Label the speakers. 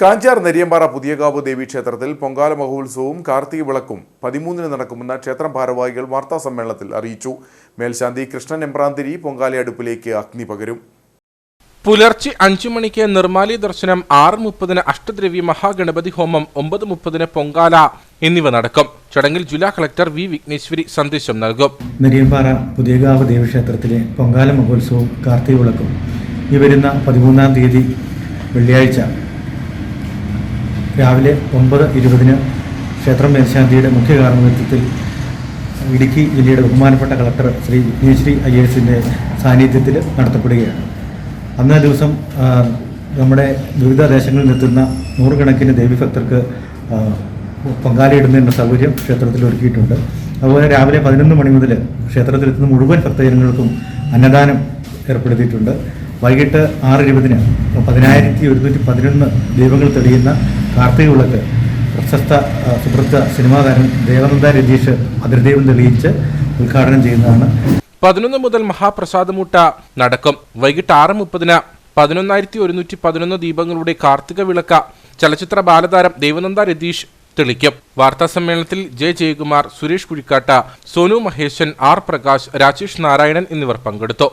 Speaker 1: കാഞ്ചാർ നെരിയമ്പാറ പുതിയകാവ് ദേവീക്ഷേത്രത്തിൽ പൊങ്കാല മഹോത്സവവും കാർത്തിക വിളക്കും പതിമൂന്നിന് നടക്കുമെന്ന് ക്ഷേത്രം ഭാരവാഹികൾ വാർത്താ സമ്മേളനത്തിൽ അറിയിച്ചു. മേൽശാന്തി കൃഷ്ണൻ എമ്പ്രാന്തിരി പൊങ്കാലയടുപ്പിലേക്ക് അഗ്നി പകരും.
Speaker 2: പുലർച്ചെ അഞ്ചു മണിക്ക് നിർമാലി ദർശനം ആറ് മുപ്പതിന് അഷ്ടദ്രവ്യ മഹാഗണപതി ഹോമം ഒമ്പത് മുപ്പതിന് പൊങ്കാല എന്നിവ നടക്കും. ചടങ്ങിൽ ജില്ലാ കളക്ടർ വി വിഘ്നേശ്വരി സന്ദേശം നൽകും.
Speaker 3: നെരിയമ്പാറ പുതിയകാവ് ദേവീക്ഷേത്രത്തിലെ പൊങ്കാല മഹോത്സവവും കാർത്തിക വിളക്കും. ഈ വരുന്ന പതിമൂന്നാം തീയതി വെള്ളിയാഴ്ച രാവിലെ ഒമ്പത് ഇരുപതിന് ക്ഷേത്രം മേൽശാന്തിയുടെ മുഖ്യ കാർമ്മികത്വത്തിൽ ഇടുക്കി ജില്ലയുടെ ബഹുമാനപ്പെട്ട കളക്ടർ ശ്രീ വിഘ്നേശ്വരി എസിന്റെ സാന്നിധ്യത്തിൽ നടത്തപ്പെടുകയാണ്. അന്നേ ദിവസം നമ്മുടെ വിവിധ ദേശങ്ങളിൽ നിന്നെത്തുന്ന നൂറുകണക്കിന് ദേവീഭക്തർക്ക് ആ, പൊങ്കാലയിടുന്നതിനുള്ള സൗകര്യം ക്ഷേത്രത്തിൽ ഒരുക്കിയിട്ടുണ്ട്. അതുപോലെ രാവിലെ പതിനൊന്ന് മണി മുതൽ ക്ഷേത്രത്തിലെത്തുന്ന മുഴുവൻ ഭക്തജനങ്ങൾക്കും അന്നദാനം ഏർപ്പെടുത്തിയിട്ടുണ്ട്. വൈകിട്ട് ആറ് ഇരുപതിന് പതിനായിരത്തി ഒരുന്നൂറ്റി പതിനൊന്ന് ദീപങ്ങൾ തെളിയുന്ന കാർത്തിക വിളക്ക് പ്രശസ്ത സുഹൃത്ത് സുഹൃത്ത സിനിമാ താരം ദേവനന്ദ രതീഷ് അതിർദേവൻ തെളിയിച്ച് ഉദ്ഘാടനം ചെയ്യുന്നതാണ്.
Speaker 2: പതിനൊന്ന് മുതൽ മഹാപ്രസാദമൂട്ട നടക്കും. വൈകിട്ട് ആറ് മുപ്പതിന് പതിനൊന്നായിരത്തി ഒരുന്നൂറ്റി പതിനൊന്ന് ദീപങ്ങളുടെ കാർത്തിക വിളക്ക ചലച്ചിത്ര ബാലതാരം ദേവനന്ദ രതീഷ് തെളിക്കും. വാർത്താ സമ്മേളനത്തിൽ ജെ ജയകുമാർ സുരേഷ് കുഴിക്കാട്ട സോനു മഹേശൻ ആർ പ്രകാശ് രാജേഷ് നാരായണൻ എന്നിവർ പങ്കെടുത്തു.